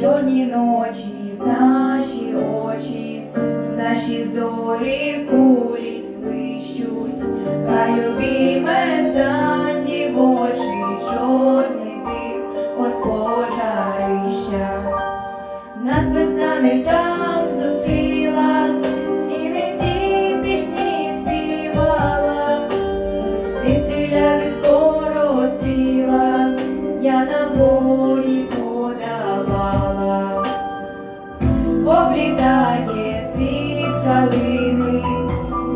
чорні ночі, наші очі, наші зорі кулі свищуть, хай обійме стан дівочий чорний дим от пожарища, нас весна не там. калини,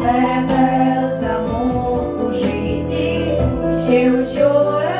перепел замок у житті ще вчора.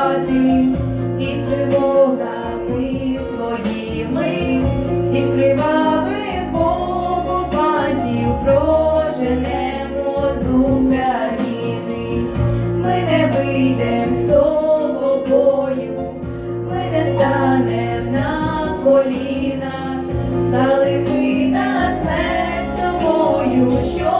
спати, і з тривогами своїми всіх кривавих окупантів проженемо з України, ми не вийдемо з того бою, ми не станемо на колінах, стали ми на смерть з тобою.